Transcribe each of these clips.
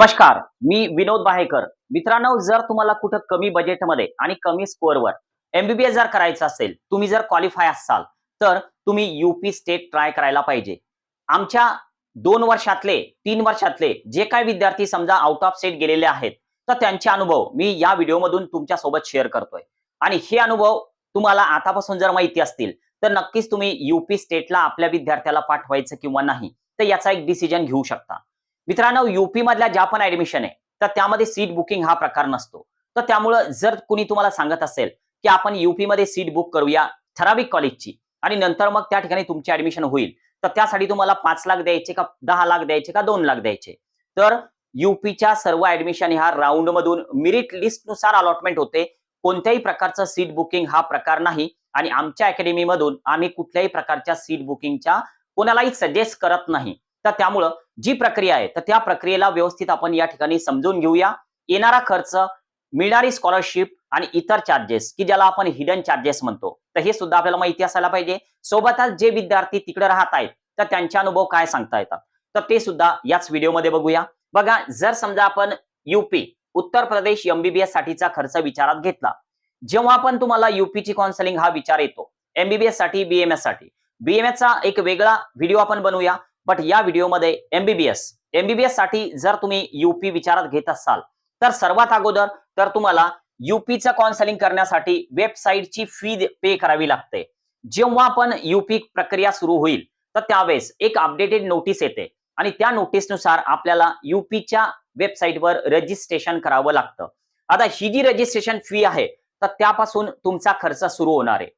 नमस्कार मी विनोद बाहेकर. मित्रांनो जर तुम्हाला कुठं कमी बजेटमध्ये आणि कमी स्कोअरवर एमबीबीएस जर करायचं असेल तुम्ही जर क्वालिफाय असाल तर तुम्ही युपी स्टेट ट्राय करायला पाहिजे. आमच्या दोन वर्षातले तीन वर्षातले जे काही विद्यार्थी समजा आउट ऑफ स्टेट गेलेले आहेत तर त्यांचे अनुभव मी या व्हिडिओमधून तुमच्यासोबत शेअर करतोय. आणि हे अनुभव तुम्हाला आतापासून जर माहिती असतील तर नक्कीच तुम्ही युपी स्टेटला आपल्या विद्यार्थ्याला पाठवायचं किंवा नाही तर याचा एक डिसिजन घेऊ शकता. मित्रांनो युपी मधल्या ज्या पण ऍडमिशन आहे तर त्यामध्ये सीट बुकिंग हा प्रकार नसतो. तर त्यामुळं जर कुणी तुम्हाला सांगत असेल की आपण युपी मध्ये सीट बुक करूया ठराविक कॉलेजची आणि नंतर मग त्या ठिकाणी तुमची ऍडमिशन होईल तर त्यासाठी तुम्हाला पाच लाख द्यायचे का दहा लाख द्यायचे का दोन लाख द्यायचे? तर युपीच्या सर्व ऍडमिशन ह्या राऊंड मधून मेरिट लिस्टनुसार अलॉटमेंट होते. कोणत्याही प्रकारचं सीट बुकिंग हा प्रकार नाही आणि आमच्या अकॅडमीमधून आम्ही कुठल्याही प्रकारच्या सीट बुकिंगच्या कोणालाही सजेस्ट करत नाही. तर त्यामुळं जी प्रक्रिया आहे तर त्या प्रक्रियेला व्यवस्थित आपण या ठिकाणी समजून घेऊया. येणारा खर्च मिळणारी स्कॉलरशिप आणि इतर चार्जेस की ज्याला आपण हिडन चार्जेस म्हणतो. तर हे सुद्धा आपल्याला माहिती असायला पाहिजे. सोबतच जे विद्यार्थी तिकडे राहत आहेत तर त्यांचे अनुभव काय सांगता येतात? तर ते सुद्धा याच व्हिडिओमध्ये बघूया. बघा जर समजा आपण युपी उत्तर प्रदेश एमबीबीएस साठीचा खर्च विचारात घेतला. जेव्हा आपण तुम्हाला युपीची काउन्सिलिंग हा विचार येतो एमबीबीएससाठी बीएमएससाठी. बीएमएस चा एक वेगळा व्हिडिओ आपण बनवूया. बट या व्हिडिओमध्ये एमबीबीएस एमबीबीएससाठी जर तुम्ही युपी विचारात घेत असाल तर सर्वात अगोदर तर तुम्हाला युपीचं काउन्सिलिंग करण्यासाठी वेबसाईटची फी पे करावी लागते. जेव्हा पण युपी प्रक्रिया सुरू होईल तर त्यावेळेस एक अपडेटेड नोटीस येते. आणि त्या नोटीसनुसार आपल्याला युपीच्या वेबसाईटवर रजिस्ट्रेशन करावं लागतं. आता ही जी रजिस्ट्रेशन फी आहे तर त्यापासून तुमचा खर्च सुरू होणार आहे.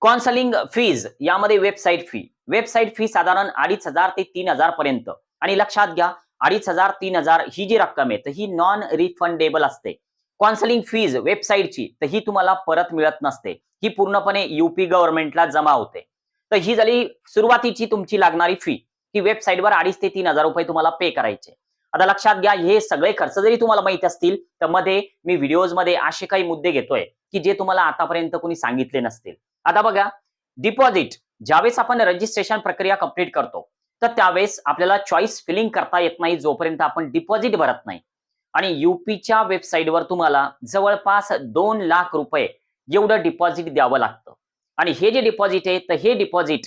कॉन्सलिंग फीज यामध्ये वेबसाईट फी वेबसाईट फी साधारण अडीच हजार ते तीन हजार पर्यंत. आणि लक्षात घ्या अडीच हजार तीन हजार ही जी रक्कम आहे तर ही नॉन रिफंडेबल असते. कॉन्सलिंग फीज वेबसाईटची तर ही तुम्हाला परत मिळत नसते. ही पूर्णपणे युपी गव्हर्नमेंटला जमा होते. तर ही झाली सुरुवातीची तुमची लागणारी फी ही वेबसाईटवर अडीच ते तीन हजार रुपये तुम्हाला पे करायचे. आता लक्षात घ्या हे सगळे खर्च जरी तुम्हाला माहिती असतील तर मध्ये मी व्हिडिओजमध्ये असे काही मुद्दे घेतोय की जे तुम्हाला आतापर्यंत कोणी सांगितले नसतील. आता बघा डिपॉझिट ज्यावेळेस आपण रजिस्ट्रेशन प्रक्रिया कंप्लीट करतो तर त्यावेळेस आपल्याला चॉईस फिलिंग करता येत नाही जोपर्यंत आपण डिपॉझिट भरत नाही. आणि युपीच्या वेबसाईटवर तुम्हाला जवळपास दोन लाख रुपये एवढं डिपॉझिट द्यावं लागतं. आणि हे जे डिपॉझिट आहे तर हे डिपॉझिट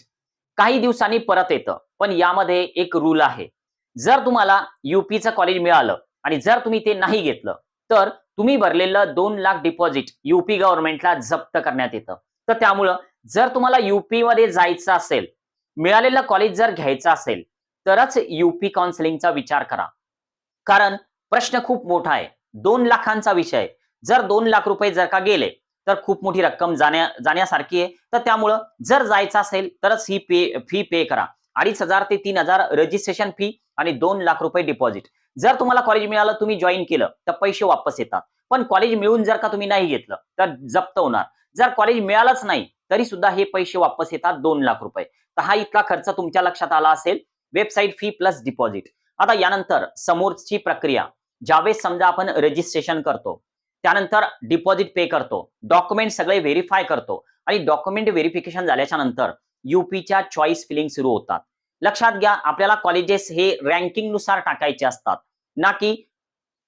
काही दिवसांनी परत येतं. पण यामध्ये एक रूल आहे. जर तुम्हाला युपीचं कॉलेज मिळालं आणि जर तुम्ही ते नाही घेतलं तर तुम्ही भरलेलं दोन लाख डिपॉझिट युपी गव्हर्नमेंटला जप्त करण्यात येतं. तर त्यामुळं जर तुम्हाला युपी मध्ये जायचं असेल मिळालेलं कॉलेज जर घ्यायचं असेल तरच युपी काउन्सिलिंगचा विचार करा. कारण प्रश्न खूप मोठा आहे. दोन लाखांचा विषय जर दोन लाख रुपये जर का गेले तर खूप मोठी रक्कम जाण्या जाण्यासारखी आहे. तर त्यामुळं जर जायचं असेल तरच ही पे फी पे करा. अडीच हजार ते तीन हजार रजिस्ट्रेशन फी आणि दोन लाख रुपये डिपॉझिट जर तुम्हाला कॉलेज मिळालं तुम्ही जॉईन केलं तर पैसे वापस येतात. पण कॉलेज मिळून जर का तुम्ही नाही घेतलं तर जप्त होणार. जर कॉलेज मिळालंच नाही तरी सुद्धा हे पैसे वापस येतात दोन लाख रुपये. तर हा इतका खर्च तुमच्या लक्षात आला असेल वेबसाईट फी प्लस डिपॉझिट. आता यानंतर समोरची प्रक्रिया ज्यावेळेस समजा आपण रजिस्ट्रेशन करतो त्यानंतर डिपॉझिट पे करतो डॉक्युमेंट सगळे व्हेरीफाय करतो आणि डॉक्युमेंट व्हेरिफिकेशन झाल्याच्यानंतर युपीच्या चॉईस फिलिंग सुरू होतात. लक्षात घ्या आपल्याला कॉलेजेस हे रँकिंगनुसार टाकायचे असतात. ना की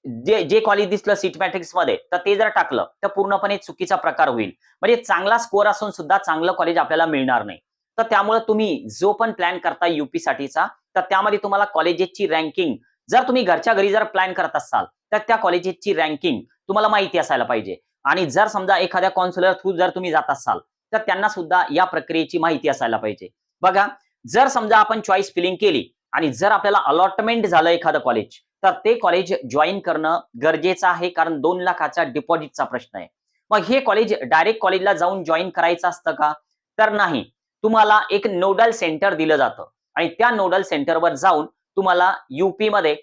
जे जे कॉलेज दिसलं सीट मॅट्रिक्समध्ये तर ते जर टाकलं तर पूर्णपणे चुकीचा प्रकार होईल. म्हणजे चांगला स्कोअर असून सुद्धा चांगलं कॉलेज आपल्याला मिळणार नाही. तर त्यामुळे तुम्ही जो पण प्लॅन करता युपी साठीचा तर त्यामध्ये तुम्हाला कॉलेजेसची रँकिंग जर तुम्ही घरच्या घरी जर प्लॅन करत असाल तर त्या कॉलेजेसची रँकिंग तुम्हाला माहिती असायला पाहिजे. आणि जर समजा एखाद्या कॉन्सुलर थ्रू जर तुम्ही जात असाल तर त्यांना सुद्धा या प्रक्रियेची माहिती असायला पाहिजे. बघा जर समजा आपण चॉईस फिलिंग केली आणि जर आपल्याला अलॉटमेंट झालं एखादं कॉलेज तर ते कॉलेज जॉईन करणं गरजेचं आहे कारण दोन लाखाचा डिपॉझिटचा प्रश्न आहे. मग हे कॉलेज डायरेक्ट कॉलेजला जाऊन जॉईन करायचं असतं का? तर नाही. तुम्हाला एक नोडल सेंटर दिलं जातं. आणि त्या नोडल सेंटरवर जाऊन तुम्हाला युपी मध्ये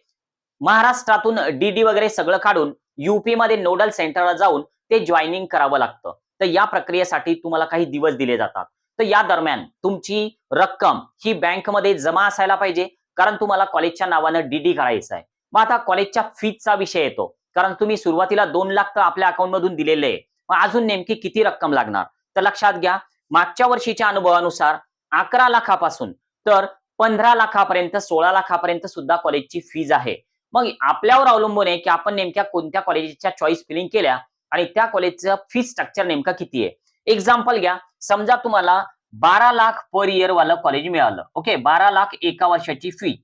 महाराष्ट्रातून डीडी वगैरे सगळं काढून युपी मध्ये नोडल सेंटरला जाऊन ते जॉईनिंग करावं लागतं. तर या प्रक्रियेसाठी तुम्हाला काही दिवस दिले जातात. तर या दरम्यान तुमची रक्कम ही बँकमध्ये जमा असायला पाहिजे कारण तुम्हाला कॉलेजच्या नावानं डीडी काढायचं आहे. मग आता कॉलेजच्या फीजचा विषय येतो. कारण तुम्ही सुरुवातीला दोन लाख तर आपल्या अकाउंट मधून दिलेले आहे. मग अजून नेमकी किती रक्कम लागणार? तर लक्षात घ्या मागच्या वर्षीच्या अनुभवानुसार अकरा लाखापासून तर पंधरा लाखापर्यंत सोळा लाखापर्यंत सुद्धा कॉलेजची फीज आहे. मग आपल्यावर अवलंबून आहे की आपण नेमक्या कोणत्या कॉलेजच्या चॉईस फिलिंग केल्या आणि त्या कॉलेजचं फी स्ट्रक्चर नेमकं किती आहे? एक्झाम्पल घ्या. समजा तुम्हाला बारा लाख पर इयर वालं कॉलेज मिळालं. ओके बारा लाख एका वर्षाची फी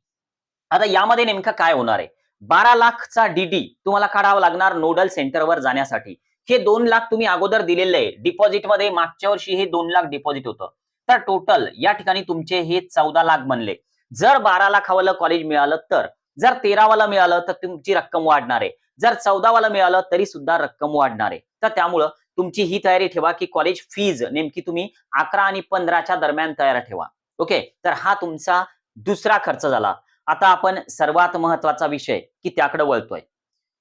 आता यामध्ये नेमकं काय होणार आहे? बारा लाखचा डीडी तुम्हाला काढावा लागणार नोडल सेंटरवर जाण्यासाठी. हे दोन लाख तुम्ही अगोदर दिलेले आहे. डिपॉझिटमध्ये मागच्या वर्षी हे दोन लाख डिपॉझिट होतं. तर टोटल या ठिकाणी तुमचे हे चौदा लाख बनले. जर बारा लाखावालं कॉलेज मिळालं तर जर तेरावाला मिळालं तर तुमची रक्कम वाढणार आहे. जर चौदावाला मिळालं तरी सुद्धा रक्कम वाढणार आहे. तर त्यामुळं तुमची ही तयारी ठेवा की कॉलेज फीज नेमकी तुम्ही अकरा आणि पंधराच्या दरम्यान तयार ठेवा. ओके तर हा तुमचा दुसरा खर्च झाला. आता आपण सर्वात महत्त्वाचा विषय की त्याकडे वळतोय.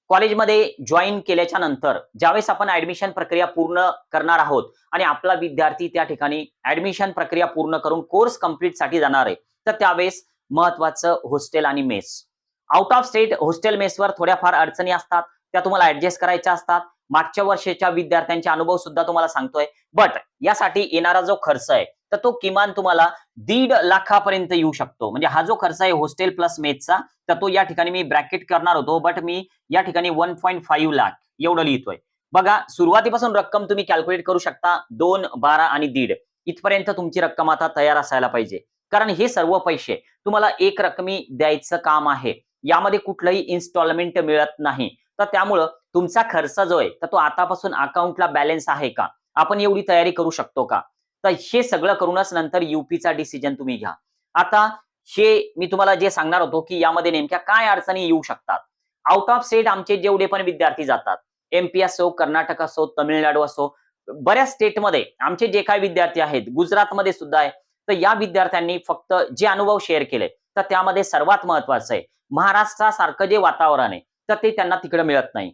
कॉलेजमध्ये जॉईन केल्याच्यानंतर ज्यावेळेस आपण ऍडमिशन प्रक्रिया पूर्ण करणार आहोत आणि आपला विद्यार्थी त्या ठिकाणी ऍडमिशन प्रक्रिया पूर्ण करून कोर्स कंप्लीटसाठी जाणार आहे तर त्यावेळेस महत्वाचं हॉस्टेल आणि mess. Out of state hostel मेसवर थोड्याफार अडचणी असतात त्या तुम्हाला ऍडजस्ट करायच्या असतात. मागच्या वर्षाच्या विद्यार्थ्यांचे अनुभव सुद्धा तुम्हाला सांगतोय. बट यासाठी येणारा जो खर्च आहे तर तो किमान तुम्हाला दीड लाखापर्यंत येऊ शकतो. म्हणजे हा जो खर्च आहे हॉस्टेल प्लस मेथचा तर तो या ठिकाणी मी ब्रॅकेट करणार होतो. बट मी या ठिकाणी वन पॉईंट फाईव्ह लाख एवढं लिहितोय. बघा सुरुवातीपासून रक्कम तुम्ही कॅल्क्युलेट करू शकता दोन बारा आणि दीड. इथपर्यंत तुमची रक्कम आता तयार असायला पाहिजे. कारण हे सर्व पैसे तुम्हाला एक रकमी द्यायचं काम आहे. यामध्ये कुठलंही इन्स्टॉलमेंट मिळत नाही. तर त्यामुळं तुमचा खर्च जो आहे तर तो आतापासून अकाउंटला बॅलन्स आहे का? आपण एवढी तयारी करू शकतो का? तर हे सगळं करूनच नंतर युपीचा डिसिजन तुम्ही घ्या. आता हे मी तुम्हाला जे सांगणार होतो की यामध्ये नेमक्या काय अडचणी येऊ शकतात. आउट ऑफ स्टेट आमचे जेवढे पण विद्यार्थी जातात एमपी असो कर्नाटक असो तमिळनाडू असो बऱ्याच स्टेटमध्ये आमचे जे काही विद्यार्थी आहेत गुजरातमध्ये सुद्धा आहे तर या विद्यार्थ्यांनी फक्त जे अनुभव शेअर केले तर त्यामध्ये सर्वात महत्वाचं आहे महाराष्ट्रासारखं जे वातावरण आहे तर ते त्यांना तिकडे मिळत नाही.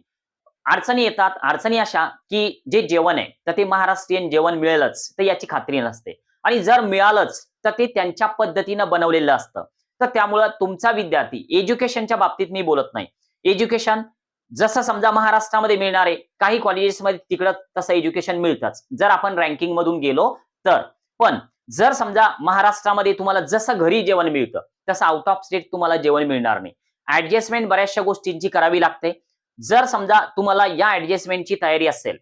अडचणी येतात अडचणी अशा की जे जेवण आहे तर ते महाराष्ट्रीयन जेवण मिळेलच तर याची खात्री नसते. आणि जर मिळालंच तर ते त्यांच्या पद्धतीनं बनवलेलं असतं. तर त्यामुळं तुमचा विद्यार्थी एज्युकेशनच्या बाबतीत मी बोलत नाही. एज्युकेशन जसं समजा महाराष्ट्रामध्ये मिळणारे काही कॉलेजेसमध्ये तिकडं तसं एज्युकेशन मिळतंच. जर आपण रँकिंग मधून गेलो तर. पण जर समजा महाराष्ट्रामध्ये तुम्हाला जसं घरी जेवण मिळतं तसं आउट ऑफ स्टेट तुम्हाला जेवण मिळणार नाही. ऍडजस्टमेंट बऱ्याचशा गोष्टींची करावी लागते. जर समजा तुम्हाला या ऍडजस्टमेंटची तयारी असेल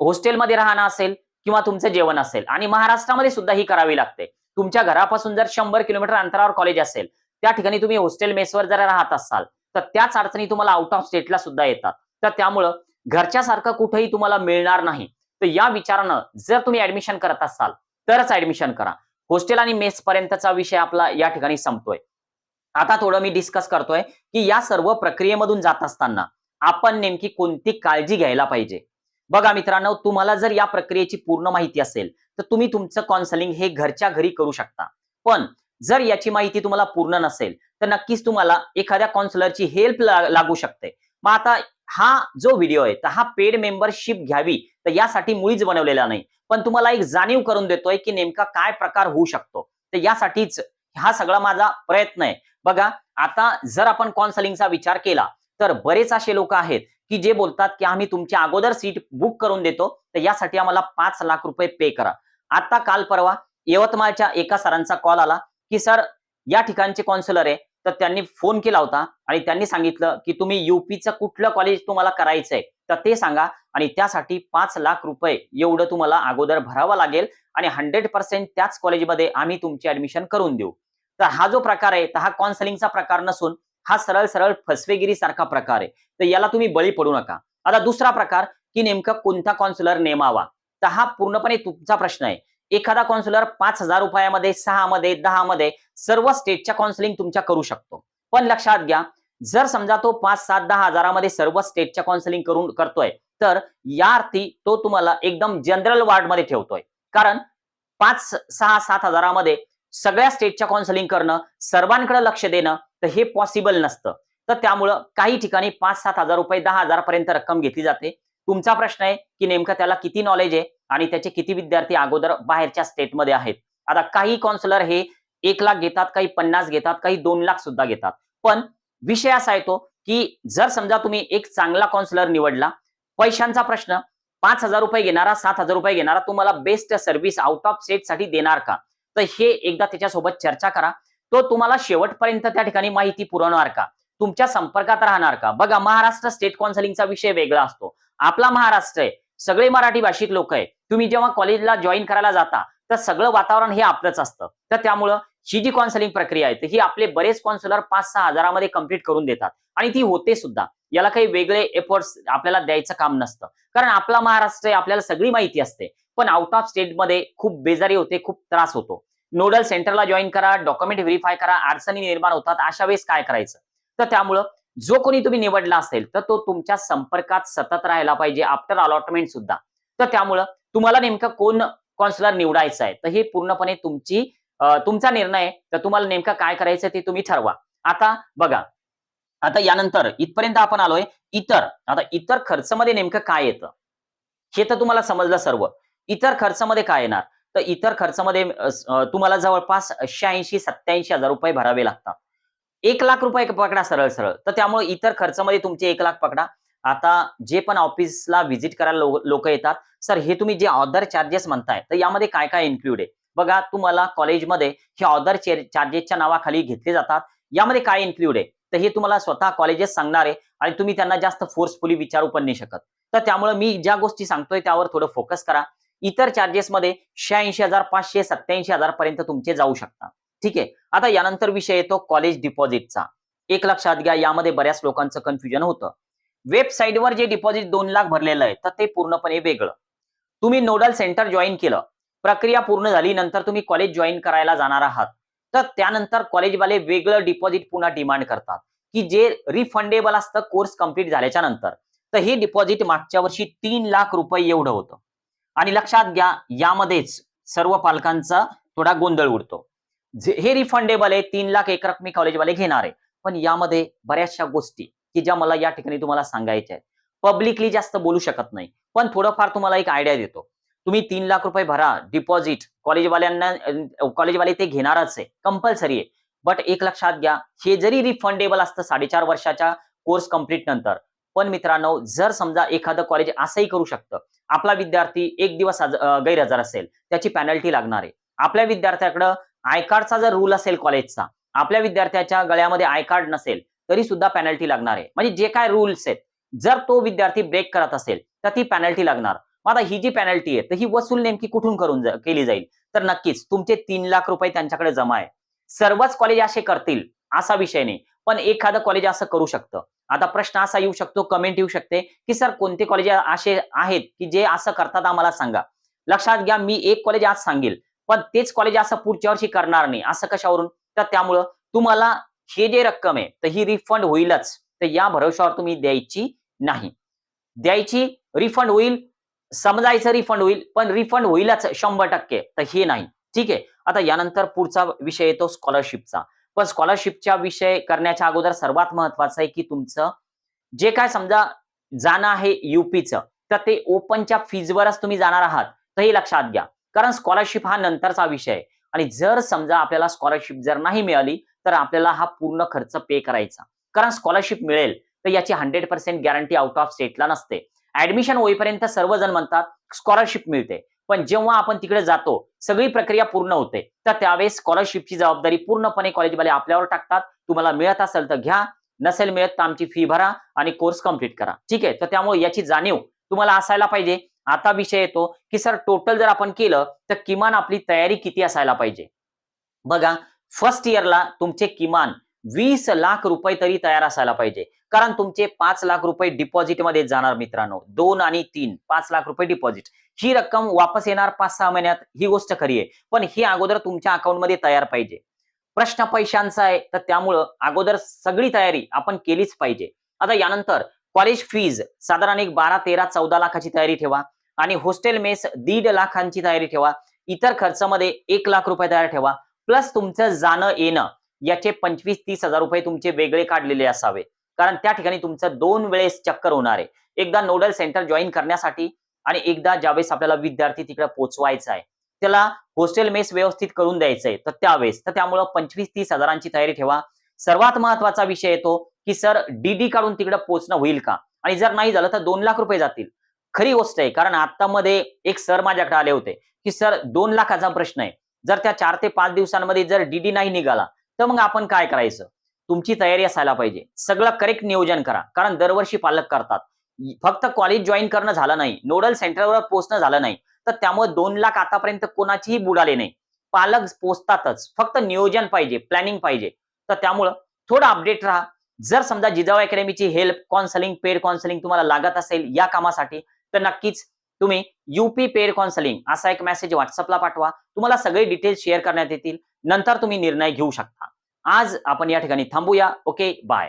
हॉस्टेलमध्ये राहणं असेल किंवा तुमचं जेवण असेल आणि महाराष्ट्रामध्ये सुद्धा ही करावी लागते. तुमच्या घरापासून जर शंभर किलोमीटर अंतरावर कॉलेज असेल त्या ठिकाणी तुम्ही हॉस्टेल मेसवर जर राहत असाल तर त्याच अडचणी तुम्हाला आउट ऑफ स्टेटला सुद्धा येतात. तर त्यामुळं घरच्यासारखं कुठेही तुम्हाला मिळणार नाही. तर या विचारानं जर तुम्ही ऍडमिशन करत असाल तरच ऍडमिशन करा. हॉस्टेल आणि मेस पर्यंतचा विषय आपला या ठिकाणी संपतोय. आता थोडं मी डिस्कस करतोय की या सर्व प्रक्रियेमधून जात असताना आपण नेमकी कोणती काळजी घ्यायला पाहिजे? बघा मित्रांनो तुम्हाला जर या प्रक्रियेची पूर्ण माहिती असेल तर तुम्ही तुमचं काउन्सलिंग हे घरच्या घरी करू शकता. पण जर याची माहिती तुम्हाला पूर्ण नसेल तर नक्कीच तुम्हाला एखाद्या काउन्सिलरची हेल्प लागू शकते. मग आता हा जो व्हिडिओ आहे तर हा पेड मेंबरशिप घ्यावी तर यासाठी मुळीच बनवलेला नाही. पण तुम्हाला एक जाणीव करून देतोय की नेमका काय प्रकार होऊ शकतो. तर यासाठीच हा सगळा माझा प्रयत्न आहे. बघा आता जर आपण काउन्सलिंगचा विचार केला तर बरेच असे लोक आहेत की जे बोलतात की आम्ही तुमच्या अगोदर सीट बुक करून देतो तर यासाठी आम्हाला पाच लाख रुपये पे करा. आता काल परवा यवतमाळच्या एका सरांचा कॉल आला की सर या ठिकाणचे काउन्सिलर आहे. तर त्यांनी फोन केला होता आणि त्यांनी सांगितलं की तुम्ही युपीचं कुठलं कॉलेज तुम्हाला करायचंय? तर ते सांगा आणि त्यासाठी पाच लाख रुपये एवढं तुम्हाला अगोदर भरावं लागेल आणि हंड्रेड पर्सेंट त्याच कॉलेजमध्ये आम्ही तुमची ऍडमिशन करून देऊ. तर हा जो प्रकार आहे तर हा काउन्सिलिंगचा प्रकार नसून हा सरळ सरळ फसवेगिरी सारखा प्रकार आहे. तर याला तुम्ही बळी पडू नका. आता दुसरा प्रकार की नेमका कोणता कॉन्सुलर नेमावा? तर हा पूर्णपणे तुमचा प्रश्न आहे. एखादा कॉन्सुलर पाच हजार रुपयामध्ये सहा मध्ये दहा मध्ये सर्व स्टेटच्या काउन्सिलिंग तुमच्या करू शकतो. पण लक्षात घ्या जर समजा तो पाच सात दहा हजारामध्ये सर्व स्टेटच्या कॉन्सलिंग करून करतोय तर या अर्थी तो तुम्हाला एकदम जनरल वार्डमध्ये ठेवतोय. कारण पाच सहा सात हजारामध्ये सगळ्या स्टेटच्या काउन्सिलिंग करणं सर्वांकडे लक्ष देणं तर हे पॉसिबल नसतं. तर त्यामुळं काही ठिकाणी पाच सात हजार रुपये दहा हजार पर्यंत रक्कम घेतली जाते. तुमचा प्रश्न आहे की नेमकं त्याला किती नॉलेज आहे आणि त्याचे किती विद्यार्थी अगोदर बाहेरच्या स्टेटमध्ये आहेत? आता काही काउन्सिलर हे एक लाख घेतात काही पन्नास घेतात काही दोन लाख सुद्धा घेतात. पण विषय असा येतो की जर समजा तुम्ही एक चांगला काउन्सिलर निवडला पैशांचा प्रश्न पाच हजार रुपये घेणारा सात हजार रुपये घेणारा तुम्हाला बेस्ट सर्व्हिस आउट ऑफ स्टेटसाठी देणार का? तर हे एकदा त्याच्यासोबत चर्चा करा. तो तुम्हाला शेवटपर्यंत त्या ठिकाणी माहिती पुरवणार का? तुमच्या संपर्कात राहणार का? बघा महाराष्ट्र स्टेट काउन्सिलिंगचा विषय वेगळा असतो. आपला महाराष्ट्र आहे. सगळे मराठी भाषिक लोक आहे. तुम्ही जेव्हा कॉलेजला जॉईन करायला जाता तर सगळं वातावरण हे आपलंच असतं. तर त्यामुळं ही जी काउन्सिलिंग प्रक्रिया आहे तर ही आपले बरेच कॉन्सुलर पाच सहा हजारामध्ये कंप्लीट करून देतात. आणि ती होते सुद्धा. याला काही वेगळे एफर्ट्स आपल्याला द्यायचं काम नसतं. कारण आपला महाराष्ट्र आपल्याला सगळी माहिती असते. पण आउट ऑफ स्टेटमध्ये खूप बेजारी होते खूप त्रास होतो. नोडल सेंटरला जॉईन करा डॉक्युमेंट व्हेरीफाय करा अडचणी निर्माण होतात अशा वेळेस काय करायचं? तर त्यामुळं जो कोणी तुम्ही निवडला असेल तर तो तुमच्या संपर्कात सतत राहायला पाहिजे आफ्टर अलॉटमेंट सुद्धा. तर त्यामुळं तुम्हाला नेमकं कोण काउन्सिलर निवडायचं आहे? तर हे पूर्णपणे तुमची तुमचा निर्णय आहे. तर तुम्हाला नेमकं काय करायचं ते तुम्ही ठरवा. आता बघा आता यानंतर इथपर्यंत आपण आलोय इतर. आता इतर खर्चमध्ये नेमकं काय येतं? हे तर तुम्हाला समजलं सर्व. इतर खर्चामध्ये काय येणार? तर इतर खर्चामध्ये तुम्हाला जवळपास शहाऐंशी सत्याऐंशी हजार रुपये भरावे लागतात. एक लाख रुपये पकडा सरळ सरळ. तर त्यामुळे इतर खर्चामध्ये तुमचे एक लाख पकडा. आता जे पण ऑफिसला व्हिजिट करायला लोक येतात सर हे तुम्ही जे ऑदर चार्जेस म्हणताय तर यामध्ये काय काय इन्क्लूड आहे? बघा तुम्हाला कॉलेजमध्ये हे ऑदर चार्जेसच्या नावाखाली घेतले जातात. यामध्ये काय इन्क्लूड आहे? तर हे तुम्हाला स्वतः कॉलेजेस सांगणार आहे आणि तुम्ही त्यांना जास्त फोर्सफुली विचारू पण नाही शकत. तर त्यामुळे मी ज्या गोष्टी सांगतोय त्यावर थोडं फोकस करा. इतर चार्जेसमध्ये शहाऐंशी हजार पाचशे सत्याऐंशी हजार पर्यंत तुमचे जाऊ शकतात. ठीक आहे? आता यानंतर विषय येतो कॉलेज डिपॉझिटचा एक लक्षात घ्या यामध्ये बऱ्याच लोकांचं कन्फ्युजन होतं. वेबसाईटवर जे डिपॉझिट दोन लाख भरलेलं आहे तर ते पूर्णपणे वेगळं. तुम्ही नोडल सेंटर जॉईन केलं. प्रक्रिया पूर्ण झाली नंतर तुम्ही कॉलेज जॉईन करायला जाणार आहात. तर त्यानंतर कॉलेजवाले वेगळं डिपॉझिट पुन्हा डिमांड करतात. की जे रिफंडेबल असतं कोर्स कंप्लीट झाल्याच्यानंतर. तर हे डिपॉझिट मागच्या वर्षी तीन लाख रुपये एवढं होतं. आणि लक्षात घ्या यामध्येच सर्व पालकांचा थोडा गोंधळ उडतो. जे हे रिफंडेबल आहे तीन लाख एक रकमी कॉलेजवाले घेणार आहे. पण यामध्ये बऱ्याचशा गोष्टी की ज्या मला या ठिकाणी तुम्हाला सांगायच्या आहेत. पब्लिकली जास्त बोलू शकत नाही. पण थोडंफार तुम्हाला एक आयडिया देतो. तुम्ही तीन लाख रुपये भरा. डिपॉझिट कॉलेजवाल्यांना कॉलेजवाले ते घेणारच आहे. कंपल्सरी आहे. बट एक लक्षात घ्या हे जरी रिफंडेबल असतं साडेचार वर्षाच्या कोर्स कंप्लीट नंतर पण मित्रांनो जर समजा एखादं कॉलेज असंही करू शकतं आपला विद्यार्थी एक दिवस गैरहजर असेल त्याची पॅनल्टी लागणार आहे. आपल्या विद्यार्थ्याकडं आय कार्डचा जर रूल असेल कॉलेजचा आपल्या विद्यार्थ्याच्या गळ्यामध्ये आय कार्ड नसेल तरी सुद्धा पॅनल्टी लागणार आहे. म्हणजे जे काय रूल्स आहेत जर तो विद्यार्थी ब्रेक करत असेल तर ती पॅनल्टी लागणार. आता ही जी पॅनल्टी आहे तर ही वसूल नेमकी कुठून करून जा- केली जाईल? तर नक्कीच तुमचे तीन लाख रुपये त्यांच्याकडे जमा आहे. सर्वच कॉलेज असे करतील असा विषय नाही. पण एखादं कॉलेज असं करू शकतं. आता प्रश्न असा येऊ शकतो कमेंट येऊ शकते की सर कोणते कॉलेज असे आहेत की जे असं करतात आम्हाला सांगा. लक्षात घ्या मी एक कॉलेज आज सांगेल पण तेच कॉलेज असं पुढच्या वर्षी करणार नाही. असं कशावरून? तर त्यामुळं तुम्हाला हे जे रक्कम आहे तर ही रिफंड होईलच. तर या भरोशावर तुम्ही द्यायची नाही. द्यायची रिफंड होईल समजायचं रिफंड होईल पण रिफंड होईलच शंभर टक्के तर हे नाही. ठीक आहे? आता यानंतर पुढचा विषय येतो स्कॉलरशिपचा पण स्कॉलरशिपचा विषय करण्याच्या अगोदर सर्वात महत्वाचं आहे की तुमचं जे काय समजा जाणं आहे युपीचं तर ते ओपनच्या फीजवरच तुम्ही जाणार आहात तर हे लक्षात घ्या. कारण स्कॉलरशिप हा नंतरचा विषय आहे. आणि जर समजा आपल्याला स्कॉलरशिप जर नाही मिळाली तर आपल्याला हा पूर्ण खर्च पे करायचा. कारण स्कॉलरशिप मिळेल तर याची hundred percent guarantee out of स्टेटला नसते. ऍडमिशन होईपर्यंत सर्वजण म्हणतात स्कॉलरशिप मिळते. पण जेव्हा आपण तिकडे जातो सगळी प्रक्रिया पूर्ण होते. तर त्यावेळेस स्कॉलरशिपची जबाबदारी पूर्णपणे कॉलेजवाले आपल्यावर टाकतात. तुम्हाला मिळत असेल तर घ्या. नसेल मिळत तर आमची फी भरा आणि कोर्स कंप्लीट करा. ठीक आहे? तर त्यामुळे याची जाणीव तुम्हाला असायला पाहिजे. आता विषय येतो की सर टोटल जर आपण केलं तर किमान आपली तयारी किती असायला पाहिजे? बघा फर्स्ट इयरला तुमचे किमान वीस लाख रुपये तरी तयार असायला पाहिजे. कारण तुमचे पाच लाख रुपये डिपॉझिटमध्ये जाणार मित्रांनो. दोन आणि तीन पाच लाख रुपये डिपॉझिट ही रक्कम वापस येणार पाच सहा महिन्यात ही गोष्ट खरी आहे. पण ही अगोदर तुमच्या अकाउंटमध्ये तयार पाहिजे. प्रश्न पैशांचा आहे तर त्यामुळं अगोदर सगळी तयारी आपण केलीच पाहिजे. आता यानंतर कॉलेज फीज साधारण एक बारा तेरा चौदा लाखाची तयारी ठेवा आणि हॉस्टेल मेस दीड लाखांची तयारी ठेवा. इतर खर्चामध्ये एक लाख रुपये तयार ठेवा. प्लस तुमचं जाणं येणं याचे पंचवीस तीस हजार रुपये तुमचे वेगळे काढलेले असावे. कारण त्या ठिकाणी तुमचं दोन वेळेस चक्कर होणार आहे. एकदा नोडल सेंटर जॉईन करण्यासाठी आणि एकदा ज्यावेळेस आपल्याला विद्यार्थी तिकडे पोहोचवायचा आहे त्याला हॉस्टेल मेस व्यवस्थित करून द्यायचंय तर त्यावेळेस. तर त्यामुळं पंचवीस तीस हजारांची तयारी ठेवा. सर्वात महत्त्वाचा विषय येतो की सर डीडी काढून तिकडे पोहोचणं होईल का? आणि जर नाही झालं तर दोन लाख रुपये जातील. खरी गोष्ट आहे कारण आता मध्ये एक सर माझ्याकडे आले होते की सर दोन लाखाचा प्रश्न आहे. जर त्या चार ते पाच दिवसांमध्ये जर डीडी नाही निघाला तर मग आपण काय करायचं? तुमची तयारी असायला पाहिजे. सगळं करेक्ट नियोजन करा. कारण दरवर्षी पालक करतात. फक्त कॉलेज जॉईन करणं झालं नाही. नोडल सेंटरवर पोहोचणं झालं नाही. तर त्यामुळे दोन लाख आतापर्यंत कोणाचीही बुडाले नाही. पालक पोचतातच. फक्त नियोजन पाहिजे प्लॅनिंग पाहिजे. तर त्यामुळं थोडं अपडेट राहा. जर समजा जिजाऊ अकॅडमीची हेल्प काउन्सलिंग पेड काउन्सलिंग तुम्हाला लागत असेल या कामासाठी तर नक्कीच तुम्ही युपी पेड काउन्सलिंग असा एक मेसेज व्हॉट्सअपला पाठवा. तुम्हाला सगळे डिटेल्स शेअर करण्यात येतील. नंतर तुम्ही निर्णय घेऊ शकता. आज आपण या ठिकाणी थांबूया. Okay bye.